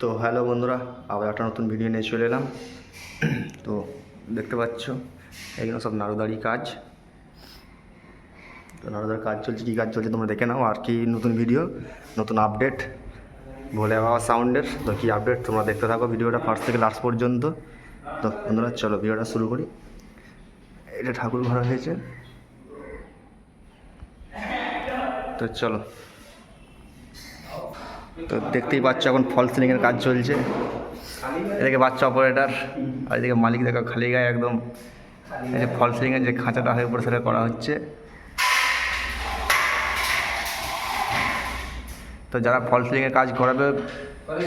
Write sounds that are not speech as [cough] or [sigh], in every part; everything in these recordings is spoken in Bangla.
তো হ্যালো বন্ধুরা, আবার একটা নতুন ভিডিও নিয়ে চলে এলাম। [clears throat] তো দেখতে পাচ্ছ এগুলো সব নাড়ুদারি কাজ। তো নাড়ুদার কাজ চলছে, কী কাজ চলছে তোমরা দেখে নাও, আর কি নতুন ভিডিও নতুন আপডেট ভোলে বাবা সাউন্ডের। তো কী আপডেট তোমরা দেখতে থাকো ভিডিওটা ফার্স্ট থেকে লাস্ট পর্যন্ত। তো বন্ধুরা, চলো ভিডিওটা শুরু করি। এটা ঠাকুর ঘর হয়েছে। তো চলো তো দেখতেই পাচ্ছ এখন ফল সিলিংয়ের কাজ চলছে। এদিকে বাচ্চা অপারেটার আর এদিকে মালিক দেখো খালি গায়ে একদম। এই যে ফল সিলিংয়ের যে খাঁচাটা হয়ে পড়ে সেটা করা হচ্ছে। তো যারা ফল সিলিংয়ের কাজ করাবে,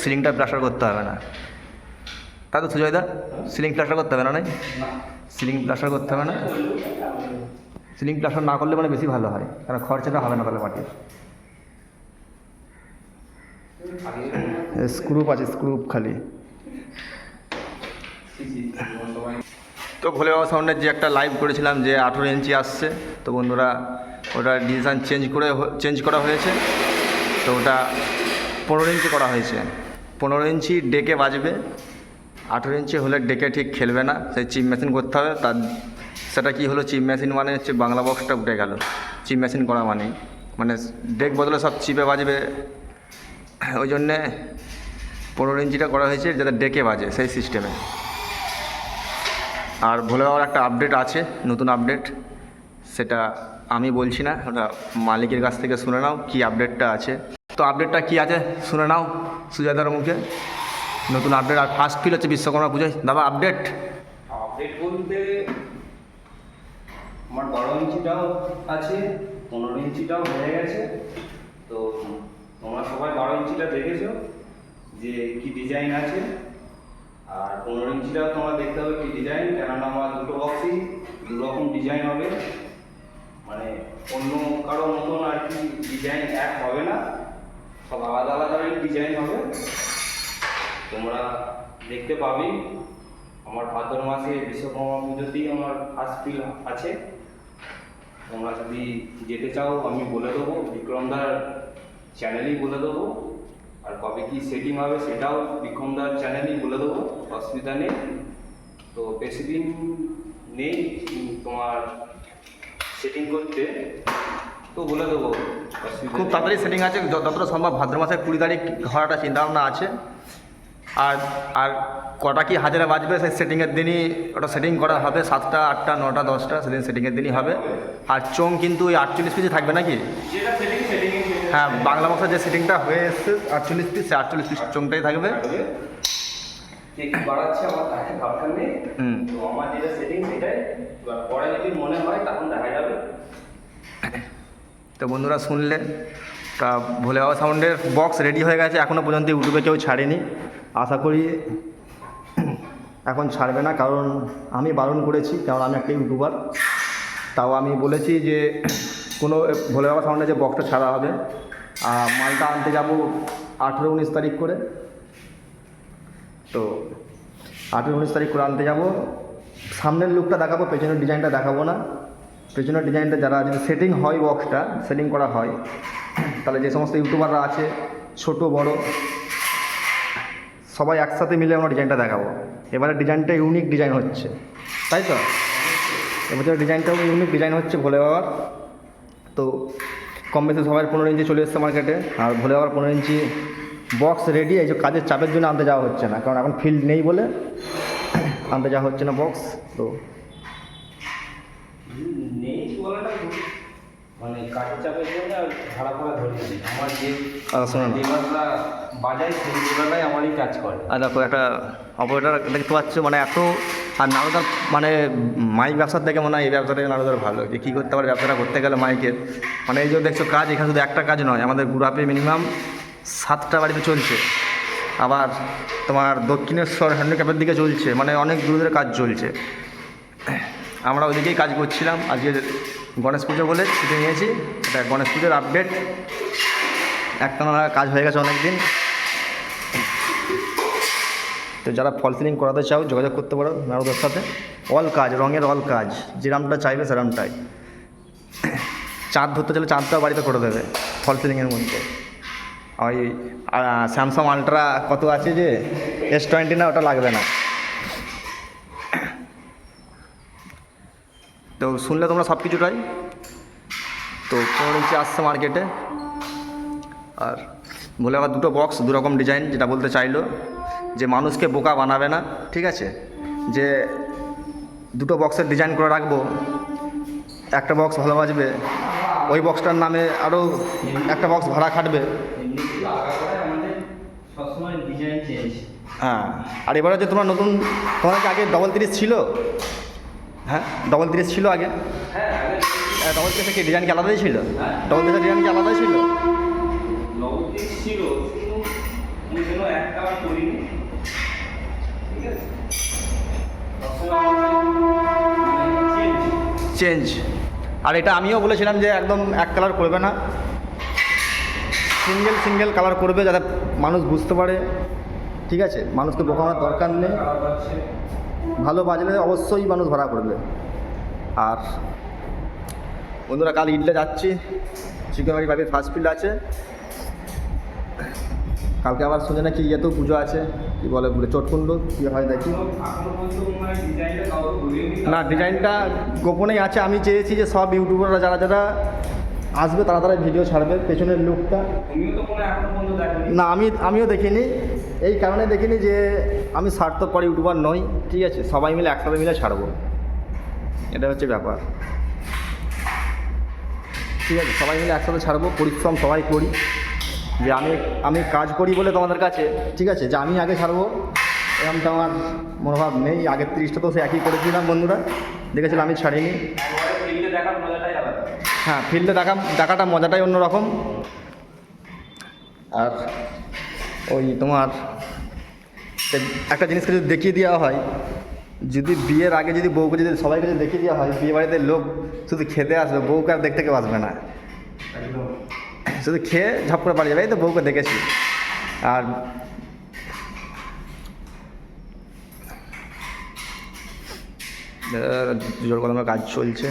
সিলিংটা প্লাস্টার করতে হবে না। তাই তো সুজয়দা সিলিং প্লাস্টার করতে হবে না, নাই? সিলিং প্লাস্টার করতে হবে না। সিলিং প্লাস্টার না করলে মানে বেশি ভালো হয়, কারণ খরচাটা হবে না তাহলে মাটির। স্ক্রুপ আছে স্ক্রুপ খালি। তো ভোলে বাবা সাউন্ডের যে একটা লাইভ করেছিলাম যে আঠেরো ইঞ্চি আসছে, তো বন্ধুরা ওটা ডিজাইন চেঞ্জ করে চেঞ্জ করা হয়েছে। তো ওটা পনেরো ইঞ্চি করা হয়েছে। পনেরো ইঞ্চি ডেকে বাজবে। আঠেরো ইঞ্চি হলে ডেকে ঠিক খেলবে না, সেই চিপ মেশিন করতে হবে। তার, সেটা কি হলো? চিপ মেশিন মানে হচ্ছে বাংলা বক্সটা উঠে গেল। চিপ মেশিন করা মানে মানে ডেক বদলে সব চিপে বাজবে। ওই জন্যে পনেরো ইঞ্চিটা করা হয়েছে, যাতে ডেকে বাজে সেই সিস্টেমে আর ভোলে বাবার একটা আপডেট আছে, নতুন আপডেট সেটা আমি বলছি না, ওটা মালিকের কাছ থেকে শুনে নাও কী আপডেটটা আছে। তো আপডেটটা কি আছে শুনে নাও সুজাতার মুখে। নতুন আপডেট আর ফার্স্ট ফিল হচ্ছে বিশ্বকর্মা পুজোয়। দাদা আপডেট আপডেট বলতে আমার বারো ইঞ্চিটাও আছে, পনেরো ইঞ্চিটাও হয়ে গেছে। তো তোমরা সবাই বারো ইঞ্চিটা দেখেছ যে কি ডিজাইন আছে। আর পনেরো ইঞ্চিটাও তোমরা দেখতে হবে কি ডিজাইন কেননা আমার দুটো বক্সই দু রকম ডিজাইন হবে। মানে অন্য কারও মতন আর কি ডিজাইন এক হবে না, সব আলাদা আলাদা ডিজাইন হবে। তোমরা দেখতে পাবে। আমার ভাদ্র মাসে বিশ্বকর্মা পুজোতেই আমার ফার্স্ট ফিল আছে। তোমরা যদি যেতে চাও, আমি বলে দেবো। বিক্রমদার চ্যানেলেই বলে দেবো। আর কবে কি সেটিং হবে সেটাও বিক্রমদার চ্যানেলেই বলে দেবো। অসুবিধা নেই। তো বেশি দিন নেই তোমার সেটিং করতে। তো বলে দেবো খুব তাড়াতাড়ি সেটিং আছে যতটা সম্ভব ভাদ্র মাসের কুড়ি তারিখ হওয়ার একটা চিন্তাভাবনা আছে। আর আর কটা কি হাজারে বাজবে সেই সেটিংয়ের দিনই ওটা সেটিং করা হবে সাতটা আটটা নটা দশটা সেদিন সেটিংয়ের দিনই হবে। আর চোং কিন্তু ওই আটচল্লিশ পিসে থাকবে নাকি? হ্যাঁ বাংলা ভাষার যে সেটিংটা হয়ে এসছে আটচল্লিশ পিস সে আটচল্লিশ পিস চোংটাই থাকবে। বাড়াচ্ছে আমার কাছে ভাবটা নেই। তো আমার যেটা সেটিং সেটাই। পরে যদি মনে হয় তখন দেখা যাবে। তো বন্ধুরা শুনলে। তা ভোলে বাবা সাউন্ডের বক্স রেডি হয়ে গেছে এখনও পর্যন্ত ইউটিউবে কেউ ছাড়েনি। আশা করি এখন ছাড়বে না কারণ আমি বারণ করেছি কারণ আমি একটা ইউটিউবার। তাও আমি বলেছি যে কোনো ভোলে বাবা সাউন্ডে যে বক্সটা ছাড়া হবে মালটা আনতে যাব আঠেরো উনিশ তারিখ করে। তো আঠেরো উনিশ তারিখ করে আনতে যাব। সামনের লুকটা দেখাবো, পেছনের ডিজাইনটা দেখাবো না। পেছনের ডিজাইনটা যারা যদি সেটিং হয় বক্সটা সেটিং করা হয়। তাহলে যে সমস্ত ইউটিউবাররা আছে, ছোট, বড়, সবাই একসাথে মিলে আমরা ডিজাইনটা দেখাবো। এবারে ডিজাইনটা ইউনিক ডিজাইন হচ্ছে। তাই তো? এবছর ডিজাইনটাও ইউনিক ডিজাইন হচ্ছে ভোলে বাবার তো কম বেশি সবাই পনেরো ইঞ্চি চলে এসছে মার্কেটে আর ভোলে আবার পনেরো ইঞ্চি বক্স রেডি এই যে কাজের চাপের জন্য আনতে যাওয়া হচ্ছে না। কারণ এখন ফিল্ড নেই বলে আনতে যাওয়া হচ্ছে না বক্স তো। মানে কাঠের চাপের জন্য আর ভাড়া করা ধরছে আমার যে আচ্ছা, বাজায় সেই আমারই কাজ করে। আর দেখো একটা অপারেটার দেখতে পাচ্ছ মানে এত আর নারদার মানে মাইক ব্যবসার থেকে মনে হয় এই ব্যবসাটা নারদার ভালো, যে কী করতে পারে, ব্যবসাটা করতে গেলে মাইকের। মানে এই যে দেখছ, কাজ এখানে শুধু একটা কাজ নয়, আমাদের গুড়াপে মিনিমাম সাতটা বাড়িতে চলছে। আবার তোমার দক্ষিণেশ্বর হ্যান্ডিক্যাপের দিকে চলছে মানে অনেক দূরে দূরে কাজ চলছে। আমরা ওইদিকেই কাজ করছিলাম, আজকে গণেশ পুজো বলে ছুটি নিয়েছি, এটা গণেশ পুজোর আপডেট একটা কাজ হয়ে গেছে অনেক দিন তো যারা ফল সিলিং করাতে চাও, যোগাযোগ করতে পারো নারদের সাথে। অল কাজ, রঙের অল কাজ। যেরামটা চাইবে সেরামটাই চাঁদ ধরতে চাইলে চাঁদটাও বাড়িতে করে দেবে, ফল সিলিংয়ের মধ্যে। ওই স্যামসাং আলট্রা কত আছে যে? এস টোয়েন্টি না, ওটা লাগবে না। তো শুনলে তোমরা সব কিছুটাই। তো পনেরো ইঞ্চি আসছে মার্কেটে আর বলে আবার দুটো বক্স দু রকম ডিজাইন যেটা বলতে চাইলো। যে মানুষকে বোকা বানাবে না, ঠিক আছে? যে দুটো বক্সের ডিজাইন করে রাখব, একটা বক্স ভালো বাজবে, ওই বক্সটার নামে আরও একটা বক্স ভাড়া খাটবে। হ্যাঁ আর এবারে যে তোমার নতুন, তোমার আগে ডবল তিরিশ ছিল? হ্যাঁ ডবল তিরিশ ছিল আগে? হ্যাঁ ডবল তিরিশে কি ডিজাইন কি আলাদাই ছিল? হ্যাঁ। ডবল তিরিশের ডিজাইন কি আলাদাই ছিল? ছিল কিন্তু আমি কোনো এক কালার করিনি ঠিক আছে সবসময় চেঞ্জ আর এটা আমিও বলেছিলাম যে একদম এক কালার করবে না। সিঙ্গেল সিঙ্গেল কালার করবে যাতে মানুষ বুঝতে পারে। ঠিক আছে? মানুষকে বোকানোর দরকার নেই। ভালো বাজলে অবশ্যই মানুষ ভাড়া করবে আর বন্ধুরা, কাল ইডলে যাচ্ছি। চিকেনবাড়ি বাড়ির ফার্স্ট ফিল্ড আছে। কালকে আবার শুনে নাকি ইয়েতেও পুজো আছে, কি বলে বলে চটকুন্ড কী হয় দেখি না, ডিজাইনটা গোপনেই আছে, আমি চেয়েছি যে সব ইউটিউবাররা যারা যারা আসবে তারা তারা ভিডিও ছাড়বে, পেছনের লুকটা না, আমি, আমিও দেখিনি, এই কারণে দেখিনি যে আমি স্বার্থপর ইউটিউবার নই, ঠিক আছে, সবাই মিলে একসাথে মিলে ছাড়বো। এটা হচ্ছে ব্যাপার। ঠিক আছে, সবাই মিলে একসাথে ছাড়বো, পরিশ্রম সবাই করি। যে আমি আমি কাজ করি বলে তোমাদের কাছে? ঠিক আছে যে আমি আগে ছাড়বো এরকমটা আমার মনোভাব নেই। আগের তিরিশটা তো সে একই করেছিলাম বন্ধুরা। দেখেছিলাম আমি ছাড়িনি। হ্যাঁ ফিল্ডে দেখা দেখাটা মজাটাই অন্যরকম। আর ওই তোমার একটা জিনিসকে যদি দেখিয়ে দেওয়া হয় যদি বিয়ের আগে যদি বউকে যদি সবাইকে যদি দেখিয়ে দেওয়া হয় বিয়ে বাড়িতে লোক শুধু খেতে আসবে বউকে আর দেখতে কেউ আসবে না। একদম। শুধু খেয়ে ঝপ করে পালিয়ে যাবে, এই তো বউকে দেখেছি। আর জোর কদমে কাজ চলছে।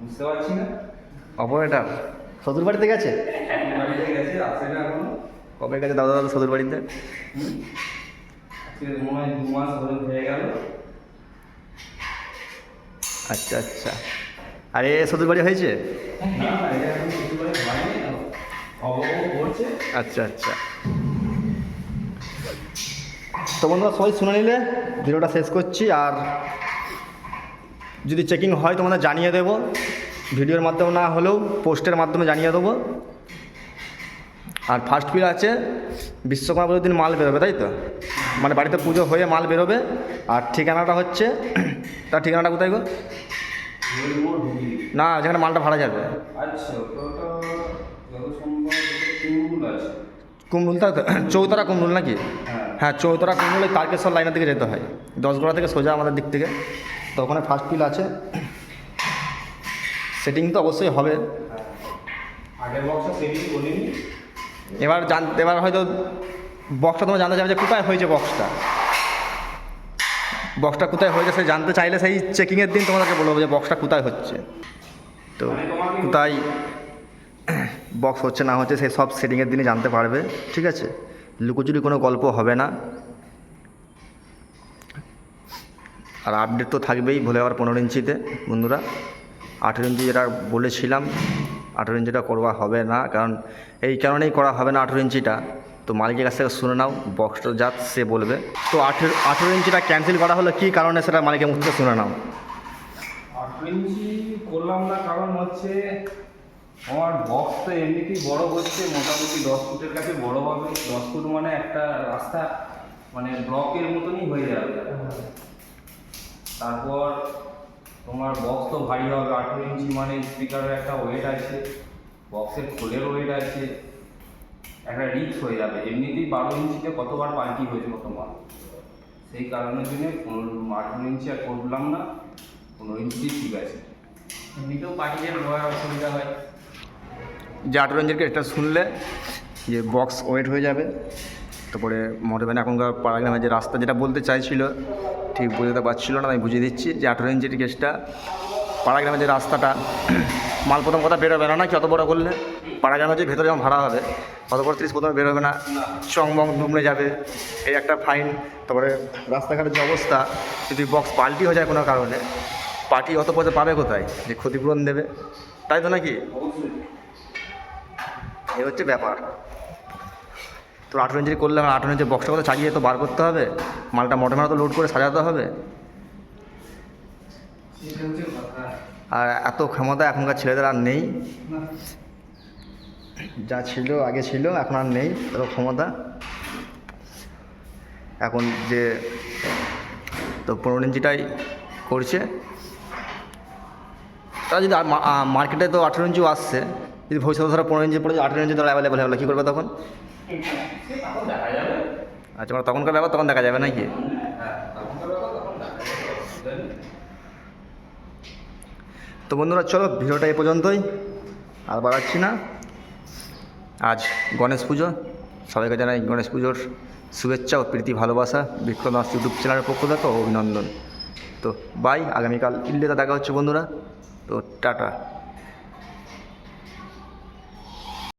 বুঝতে পারছি অপারেটার শ্বশুর বাড়িতে গেছে? কবে গেছে দাদা দাদা শ্বশুর বাড়িতে মনে হয় দু মাস হয়ে গেল। আচ্ছা আচ্ছা। আরে শ্বশুর বাড়ি হয়েছে? আচ্ছা আচ্ছা। তো বন্ধুরা, সবাই শুনে নিলে ভিডিওটা শেষ করছি, আর যদি চেকিং হয়, তোমাদের জানিয়ে দেবো। ভিডিওর মাধ্যমে না হলেও পোস্টের মাধ্যমে জানিয়ে দেবো। আর ফার্স্ট ফিল আছে বিশ্বকর্মা পুজোর দিন মাল বেরোবে তাই তো? মানে বাড়িতে পুজো হয়ে মাল বেরোবে আর ঠিকানাটা হচ্ছে তার ঠিকানাটা কোথায় গো? না যেখানে মালটা ভাড়া যাবে। আচ্ছা কুমরুল তো? চৌতারা কুমরুল নাকি? হ্যাঁ। হ্যাঁ চৌতরা কুমরুল ওই তারকেশ্বর লাইনের দিকে যেতে হয়। দশগড়া থেকে সোজা আমাদের দিক থেকে। তো ওখানে ফার্স্ট ফিল আছে। সেটিং তো অবশ্যই হবে। হ্যাঁ। আগের বক্সটা সেদিন বলিনি এবার জানতে এবার হয়তো বক্সটা তোমরা জানতে চাইবে যে কোথায় হয়েছে বক্সটা বক্সটা কোথায় হয়েছে সে জানতে চাইলে সেই চেকিংয়ের দিন তোমাদেরকে বলব যে বক্সটা কোথায় হচ্ছে। তো কোথায় বক্স হচ্ছে, না হচ্ছে সেই সব সেটিংয়ের দিনই জানতে পারবে, ঠিক আছে? লুকোচুরি কোনো গল্প হবে না। আর আপডেট তো থাকবেই ভুলে আবার পনেরো ইঞ্চিতে, বন্ধুরা। আঠেরো ইঞ্চি যেটা বলেছিলাম আঠেরো ইঞ্চিটা করবা হবে না, কারণ এই কারণেই করা হবে না আঠেরো ইঞ্চিটা। তো মালিকের কাছ থেকে শুনে নাও বক্সটা যাত সে বলবে। তো আঠেরো আঠেরো ইঞ্চিটা ক্যান্সেল করা হলো কী কারণে সেটা মালিকের মুখ থেকে শুনে নাও। আঠেরো ইঞ্চি করলাম না, কারণ হচ্ছে আমার বক্স তো এমনিতেই বড় হচ্ছে, মোটামুটি দশ ফুটের কাছে বড় হবে। দশ ফুট মানে একটা রাস্তা মানে ব্লকের মতনই হয়ে যাবে। তারপর তোমার বক্স তো ভারী হবে আঠেরো ইঞ্চি মানে স্পিকারের একটা ওয়েট আছে। বক্সের খোলের ওয়েট আছে। একটা রিক্স হয়ে যাবে। এমনিতেই বারো ইঞ্চিতে কতবার পাল্টি হয়েছে কত মাল সেই কারণের জন্য পনেরো আঠেরো ইঞ্চি আর করলাম না পনেরো ইঞ্চি ঠিক আছে। এমনিতেও পার্টিদের লোয়ার অসুবিধা হয়। যে আঠেরো ইঞ্চির এটা শুনলে যে বক্স ওয়েট হয়ে যাবে তারপরে মোটরভ্যান এখনকার পাড়াগ্রামে যে রাস্তা যেটা বলতে চাইছিল ঠিক বুঝতে পারছিল না আমি বুঝিয়ে দিচ্ছি যে আঠেরো ইঞ্চির কেসটা পাড়াগ্রামে যে রাস্তাটা, মাল প্রথম কথা বেরোবে না, নাকি অত বড় করলে? পাড়াগ্রামে যে ভেতরে যেমন ভাড়া হবে অত বড় তিরিশ প্রথমে বেরোবে না, চংবং দুমড়ে যাবে, এই একটা ফাইন তারপরে রাস্তাঘাটের যে অবস্থা, যদি বক্স পাল্টি হয়ে যায় কোনো কারণে, পার্টি অত পয়সা পাবে কোথায়? যে ক্ষতিপূরণ দেবে। তাই তো নাকি? এই হচ্ছে ব্যাপার। তো আঠেরো ইঞ্চি করলে আমার আঠেরো ইঞ্চি বক্সটা কথা চাগিয়ে তো বার করতে হবে? মালটা মোটর তো লোড করে সাজাতে হবে? আর এত ক্ষমতা এখনকার ছেলেদের আর নেই। যা ছিল আগে ছিল, এখন আর নেই, এত ক্ষমতা। এখন যে তো পনেরো ইঞ্চিটাই করছে। তারা যদি মার্কেটে তো আঠেরো ইঞ্চিও আসছে, যদি ভবিষ্যতে ধরো পনেরো ইঞ্চি পড়ে আঠেরো ইঞ্চি ধরো অ্যাভেলেবেল হবে কী করবে তখন? আচ্ছা মানে তখনকার ব্যাপার তখন দেখা যাবে নাকি। তো বন্ধুরা, চলো ভিডিওটা এই পর্যন্তই। আর বাড়াচ্ছি না। আজ গণেশ পুজো। সবাইকে জানাই গণেশ পুজোর শুভেচ্ছা ও প্রীতি, ভালোবাসা। বিক্রম দাস ইউটিউব চ্যানেলের পক্ষ থেকে অভিনন্দন। তো বাই আগামীকাল ইল্লেতে দেখা হচ্ছে বন্ধুরা। তো টাটা।